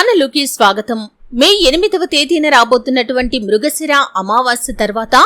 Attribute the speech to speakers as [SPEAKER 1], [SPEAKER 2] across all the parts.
[SPEAKER 1] ఛానలుకి స్వాగతం. మే ఎనిమిదవ తేదీన రాబోతున్నటువంటి మృగశిర అమావాస్య తర్వాత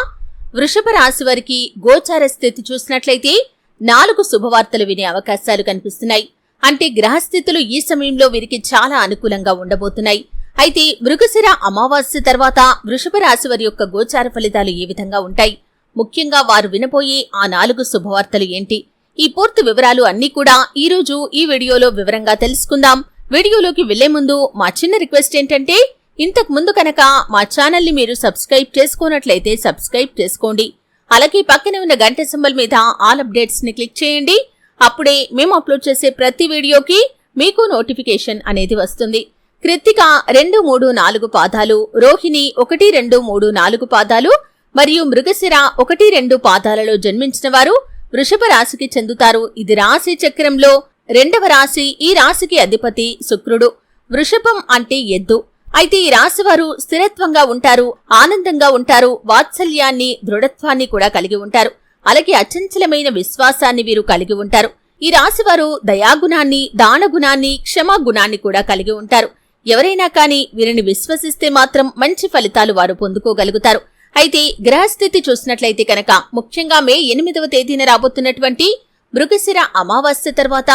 [SPEAKER 1] వృషభ రాశి వారికి గోచార స్థితి చూసినట్లయితే నాలుగు శుభవార్తలు వినే అవకాశాలు కనిపిస్తున్నాయి. అంటే గ్రహస్థితులు ఈ సమయంలో వీరికి చాలా అనుకూలంగా ఉండబోతున్నాయి. అయితే మృగశిర అమావాస్య తర్వాత వృషభ రాశి వారి యొక్క గోచార ఫలితాలు ఏ విధంగా ఉంటాయి? ముఖ్యంగా వారు వినబోయే ఆ నాలుగు శుభవార్తలు ఏంటి? ఈ పూర్తి వివరాలు అన్నీ కూడా ఈ రోజు ఈ వీడియోలో వివరంగా తెలుసుకుందాం. వీడియోలోకి వెళ్ళే ముందు మా చిన్న రిక్వెస్ట్ ఏంటంటే ఇంతకు ముందు కనుక మా ఛానల్ని మీరు సబ్స్క్రైబ్ చేసుకున్నట్లయితే సబ్స్క్రైబ్ చేసుకోండి. అలాగే పక్కనే ఉన్న గంట సింబల్ మీద ఆల్ అప్డేట్స్ని క్లిక్ చేయండి. అప్పుడే మేము అప్లోడ్ చేసే ప్రతి వీడియోకి మీకు నోటిఫికేషన్ అనేది వస్తుంది. కృత్తిక రెండు మూడు నాలుగు పాదాలు రోహిణి ఒకటి రెండు మూడు నాలుగు పాదాలు మరియు మృగశిర ఒకటి రెండు పాదాలలో జన్మించిన వారు వృషభ రాశికి చెందుతారు. ఇది రాశి చక్రంలో రెండవ రాశి ఈ రాశికి అధిపతి శుక్రుడు. వృషభం అంటే ఎద్దు. అయితే ఈ రాశి వారు స్థిరత్వంగా ఉంటారు ఆనందంగా ఉంటారు వాత్సల్యాన్ని దృఢత్వాన్ని కూడా కలిగి ఉంటారు. అలాగే అచంచలమైన విశ్వాసాన్ని వీరు కలిగి ఉంటారు. ఈ రాశివారు దయాగుణాన్ని దానగుణాన్ని క్షమాగుణాన్ని కూడా కలిగి ఉంటారు. ఎవరైనా కాని వీరిని విశ్వసిస్తే మాత్రం మంచి ఫలితాలు వారు పొందుకోగలుగుతారు. అయితే గ్రహస్థితి చూసినట్లయితే కనుక ముఖ్యంగా మే ఎనిమిదవ తేదీన రాబోతున్నటువంటి మృగశిర అమావాస్య తర్వాత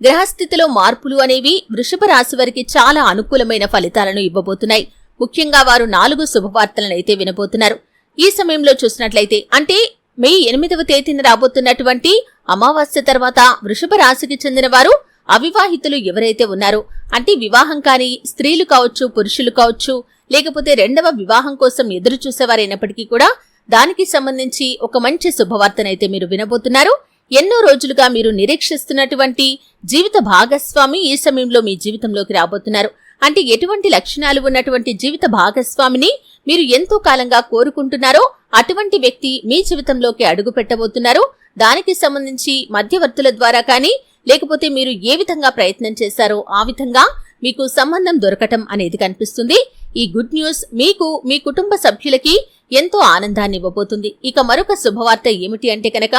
[SPEAKER 1] గ్రహస్థితిలో మార్పులు అనేవి వృషభ రాశి వారికి చాలా అనుకూలమైన ఫలితాలను ఇవ్వబోతున్నాయి. ముఖ్యంగా వారు నాలుగు శుభవార్తలనైతే వినబోతున్నారు. ఈ సమయంలో చూసినట్లయితే అంటే మే ఎనిమిదవ తేదీన రాబోతున్నటువంటి అమావాస్య తర్వాత వృషభ రాశికి చెందిన వారు అవివాహితులు ఎవరైతే ఉన్నారో అంటే వివాహం కాని స్త్రీలు కావచ్చు పురుషులు కావచ్చు లేకపోతే రెండవ వివాహం కోసం ఎదురు చూసేవారైనప్పటికీ కూడా దానికి సంబంధించి ఒక మంచి శుభవార్తనైతే మీరు వినబోతున్నారు. ఎన్నో రోజులుగా మీరు నిరీక్షిస్తున్నటువంటి జీవిత భాగస్వామి ఈ సమయంలో మీ జీవితంలోకి రాబోతున్నారు. అంటే ఎటువంటి లక్షణాలు ఉన్నటువంటి జీవిత భాగస్వామిని మీరు ఎంతో కాలంగా కోరుకుంటున్నారో అటువంటి వ్యక్తి మీ జీవితంలోకి అడుగు పెట్టబోతున్నారు దానికి సంబంధించి మధ్యవర్తుల ద్వారా కానీ లేకపోతే మీరు ఏ విధంగా ప్రయత్నం చేశారో ఆ విధంగా మీకు సంబంధం దొరకటం అనేది కనిపిస్తుంది. ఈ గుడ్ న్యూస్ మీకు మీ కుటుంబ సభ్యులకి ఎంతో ఆనందాన్ని ఇవ్వబోతుంది. ఇక మరొక శుభవార్త ఏమిటి అంటే కనుక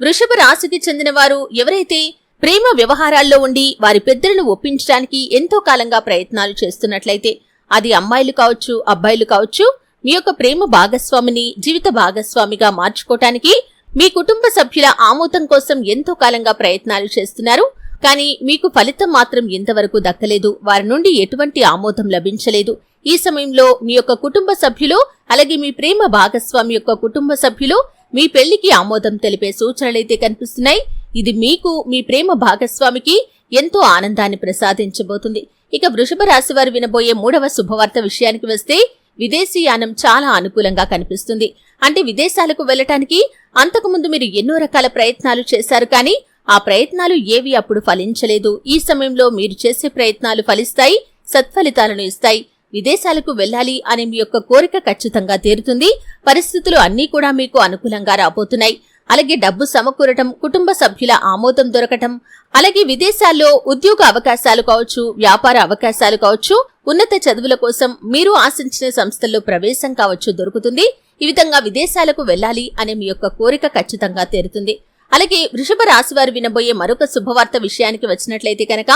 [SPEAKER 1] వృషభ రాశికి చెందిన వారు ఎవరైతే ప్రేమ వ్యవహారాల్లో ఉండి వారి పెద్దలను ఒప్పించడానికి ఎంతో కాలంగా ప్రయత్నాలు చేస్తున్నట్లయితే అది అమ్మాయిలు కావచ్చు అబ్బాయిలు కావచ్చు మీ యొక్క ప్రేమ భాగస్వామిని జీవిత భాగస్వామిగా మార్చుకోవటానికి మీ కుటుంబ సభ్యుల ఆమోదం కోసం ఎంతో కాలంగా ప్రయత్నాలు చేస్తున్నారు. కానీ మీకు ఫలితం మాత్రం ఇంతవరకు దక్కలేదు వారి నుండి ఎటువంటి ఆమోదం లభించలేదు. ఈ సమయంలో మీ యొక్క కుటుంబ సభ్యులు అలాగే మీ ప్రేమ భాగస్వామి యొక్క కుటుంబ సభ్యులు మీ పెళ్ళికి ఆమోదం తెలిపే సూచనలైతే కనిపిస్తున్నాయి. ఇది మీకు మీ ప్రేమ భాగస్వామికి ఎంతో ఆనందాన్ని ప్రసాదించబోతుంది. ఇక వృషభ రాశి వారు వినబోయే మూడవ శుభవార్త విషయానికి వస్తే విదేశీయానం చాలా అనుకూలంగా కనిపిస్తుంది. అంటే విదేశాలకు వెళ్ళటానికి అంతకుముందు మీరు ఎన్నో రకాల ప్రయత్నాలు చేశారు కానీ ఆ ప్రయత్నాలు ఏవి అప్పుడు ఫలించలేదు. ఈ సమయంలో మీరు చేసే ప్రయత్నాలు ఫలిస్తాయి సత్ఫలితాలను ఇస్తాయి. విదేశాలకు వెళ్ళాలి అనే మీ యొక్క కోరిక ఖచ్చితంగా తీరుతుంది. పరిస్థితులు అన్నీ కూడా మీకు అనుకూలంగా రాబోతున్నాయి. అలాగే డబ్బు సమకూరటం కుటుంబ సభ్యుల ఆమోదం దొరకటం అలాగే విదేశాల్లో ఉద్యోగ అవకాశాలు కావచ్చు వ్యాపార అవకాశాలు కావచ్చు ఉన్నత చదువుల కోసం మీరు ఆశించిన సంస్థల్లో ప్రవేశం కావచ్చు దొరుకుతుంది. ఈ విధంగా విదేశాలకు వెళ్ళాలి అనే మీ యొక్క కోరిక ఖచ్చితంగా తీరుతుంది. అలాగే వృషభ రాశి వారు వినబోయే మరొక శుభవార్త విషయానికి వచ్చినట్లయితే కనుక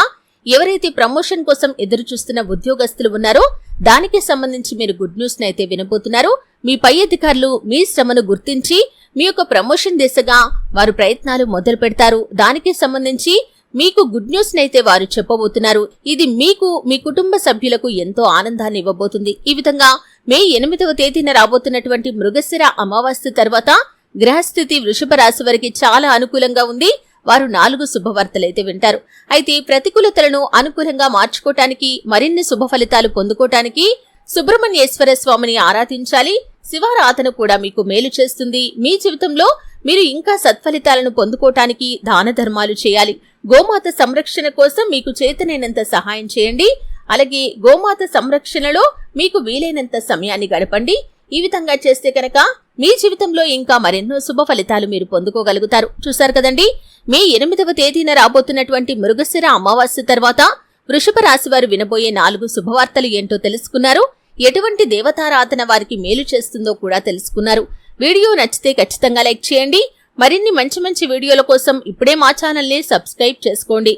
[SPEAKER 1] ఎవరైతే ప్రమోషన్ కోసం ఎదురు చూస్తున్న ఉద్యోగస్తులు ఉన్నారో దానికి సంబంధించి మీరు గుడ్ న్యూస్ అయితే వినబోతున్నారు. మీ పై అధికారులు మీ శ్రమను గుర్తించి మీ యొక్క ప్రమోషన్ దిశగా వారు ప్రయత్నాలు మొదలు పెడతారు. దానికి సంబంధించి మీకు గుడ్ న్యూస్ నైతే వారు చెప్పబోతున్నారు. ఇది మీకు మీ కుటుంబ సభ్యులకు ఎంతో ఆనందాన్ని ఇవ్వబోతుంది. ఈ విధంగా మే ఎనిమిదవ తేదీన రాబోతున్నటువంటి మృగశిర అమావాస్య తర్వాత గ్రహస్థితి వృషభ రాశి వారికి చాలా అనుకూలంగా ఉంది. వారు నాలుగు శుభవార్తలైతే వింటారు. అయితే ప్రతికూలతలను అనుకూలంగా మార్చుకోవటానికి మరిన్ని శుభ ఫలితాలు పొందుకోవటానికి సుబ్రహ్మణ్యేశ్వర స్వామిని ఆరాధించాలి. శివారాధన కూడా మీకు మేలు చేస్తుంది. మీ జీవితంలో మీరు ఇంకా సత్ఫలితాలను పొందుకోవటానికి దాన ధర్మాలు చేయాలి. గోమాత సంరక్షణ కోసం మీకు చేతనైనంత సహాయం చేయండి. అలాగే గోమాత సంరక్షణలో మీకు వీలైనంత సమయాన్ని గడపండి. ఈ విధంగా చేస్తే కనుక మీ జీవితంలో ఇంకా మరెన్నో శుభ ఫలితాలు మీరు పొందుకోగలుగుతారు. చూశారు కదండి? మే ఎనిమిదవ తేదీన రాబోతున్నటువంటి మృగశిర అమావాస్య తర్వాత వృషభ రాశి వారు వినబోయే నాలుగు శుభవార్తలు ఏంటో తెలుసుకున్నారు. ఎటువంటి దేవతారాధన వారికి మేలు చేస్తుందో కూడా తెలుసుకున్నారు. వీడియో నచ్చితే ఖచ్చితంగా లైక్ చేయండి. మరిన్ని మంచి మంచి వీడియోల కోసం ఇప్పుడే మా ఛానల్ని సబ్స్క్రైబ్ చేసుకోండి.